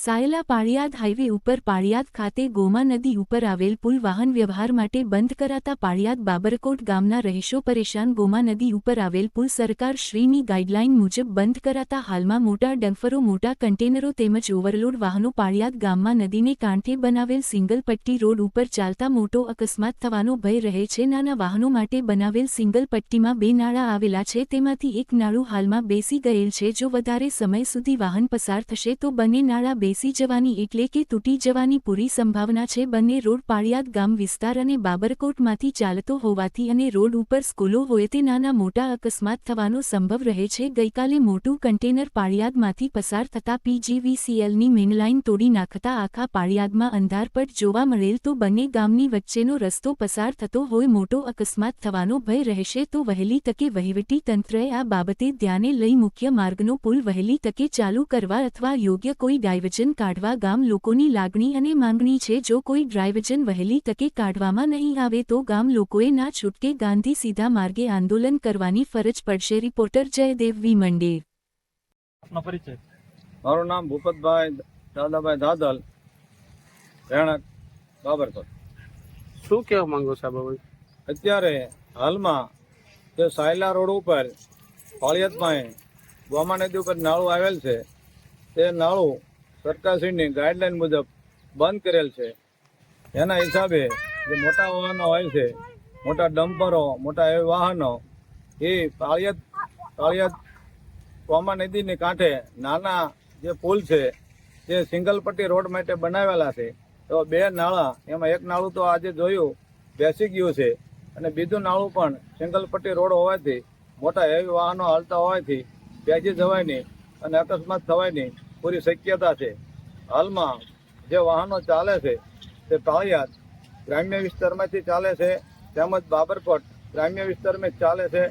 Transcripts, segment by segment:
Sayla Paliyad highway ઉપર પાળિયાદ ખાતે Goma નદી ઉપર આવેલ પુલ વાહન વ્યવહાર માટે બંધ કરાતા પાળિયાદ બાબરકોટ ગામના રહીશો પરેશાન. ગોમા નદી ઉપર આવેલ પુલ સરકાર શ્રીની ગાઈડલાઈન મુજબ બંધ કરાતા હાલમાં મોટા ડમ્ફરો, મોટા કન્ટેનરો તેમજ ઓવરલોડ વાહનો પાળિયાદ ગામમાં નદીને કાંઠે બનાવેલ સિંગલ પટ્ટી રોડ ઉપર ચાલતા મોટો અકસ્માત થવાનો ભય રહે છે. નાના વાહનો માટે બનાવેલ સિંગલ પટ્ટીમાં બે નાળા આવેલા છે. તેમાંથી એક નાળું હાલમાં બેસી ગયેલ છે. જો વધારે સમય સુધી વાહન પસાર થશે તો બંને નાળા બેસી જવાની એટલે કે તૂટી જવાની પૂરી સંભાવના છે. બંને રોડ પાળિયાદ ગામ વિસ્તાર અને બાબરકોટમાંથી ચાલતો હોવાથી અને રોડ ઉપર સ્કૂલો હોય તે નાના મોટા અકસ્માત થવાનો સંભવ રહે છે. ગઈકાલે મોટું કન્ટેનર પાળિયાદમાંથી પસાર થતા પીજીવીસીએલની મેનલાઇન તોડી નાખતા આખા પાળિયાદમાં અંધારપટ જોવા મળેલ તો બંને ગામની વચ્ચેનો રસ્તો પસાર થતો હોય મોટો અકસ્માત થવાનો ભય રહેશે તો વહેલી તકે વહીવટી તંત્રએ આ બાબતે ધ્યાને લઈ મુખ્ય માર્ગનો પુલ વહેલી તકે ચાલુ કરવા અથવા યોગ્ય કોઈ ડાયવર્જન કાઢવા ગામ લોકોની લાગણી અને માંગણી છે. જો કોઈ ડ્રાઇવજન વહેલી તકે કાઢવામાં નહીં આવે તો ગામ લોકોએ ના છૂટકે ગાંધી સીધા માર્ગે આંદોલન કરવાની ફરજ પડશે. Reporter Jaydev V. મંડેર. મારું નામ ભૂપતભાઈ દાદાભાઈ દાદલ રહેણાંક બાબરકોટ. શું કહેવા માંગો સાહેબ અત્યારે હાલમાં જે સાયલા રોડ ઉપર ફળિયાદમાં ગોમા નદી ઉપર નાળું આવેલ છે. તે નાળું સરકારશ્રીની ગાઈડલાઈન મુજબ બંધ કરેલ છે. એના હિસાબે જે મોટા વાહનો હોય છે, મોટા ડમ્પરો, મોટા એવા વાહનો, એ પાળિયાદ પાળિયાદ કોમા નદીની કાંઠે નાના જે પુલ છે, જે સિંગલ પટ્ટી રોડ માટે બનાવેલા છે, તો બે નાળા, એમાં એક નાળું તો આજે જોયું, બેસી ગયું છે. અને બીજું નાળું પણ સિંગલ પટ્ટી રોડ હોવાથી, મોટા હેવી વાહનો હાલતા હોવાથી બેસી નહીં અને અકસ્માત થવાની પૂરી શક્યતા છે. હાલમાં જે વાહનો ચાલે છે, તે પાળિયાદ ગ્રામ્ય વિસ્તારમાંથી ચાલે છે, તેમજ બાબરકોટ ગ્રામ્ય વિસ્તારમાં ચાલે છે,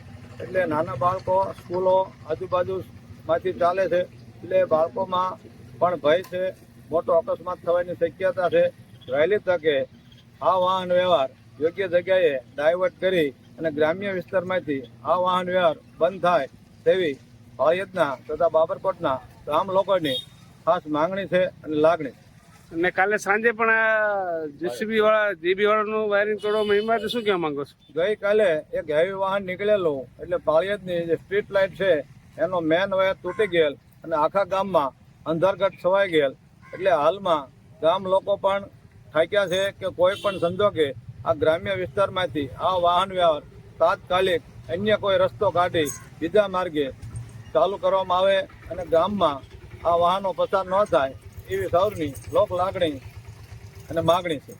એટલે નાના બાળકો સ્કૂલો આજુબાજુમાંથી ચાલે છે, એટલે બાળકોમાં પણ ભય છે, મોટો અકસ્માત થવાની શક્યતા છે. વહેલી તકે આ વાહન વ્યવહાર યોગ્ય જગ્યાએ ડાયવર્ટ કરી અને ગ્રામ્ય વિસ્તારમાંથી આ વાહન વ્યવહાર બંધ થાય તેવી ફળિયાદના તથા બાબરકોટના ગામ લોકોની ખાસ માંગણી છે અને લાગણી અને કાલે સાંજે પણ જીસીબી વાળા જીબી વાળાનું વાયરિંગ તોડવા એમાં શું કહેવા માંગો છો? ગઈકાલે એક હેવી વાહન નીકળેલું એટલે પાળિયાદની જે સ્ટ્રીટ લાઇટ છે એનો મેન વાયર તૂટી ગયેલ અને આખા ગામમાં અંધારગઢ છવાઈ ગયેલ. એટલે હાલમાં ગામ લોકો પણ થાક્યા છે કે કોઈ પણ સંજોગે આ ગ્રામ્ય વિસ્તારમાંથી આ વાહન વ્યવહાર તાત્કાલિક અન્ય કોઈ રસ્તો કાઢી બીજા માર્ગે ચાલુ કરવામાં આવે અને ગામમાં આ વાહનો પસાર ન થાય એવી સૌની લોક લાગણી અને માગણી છે.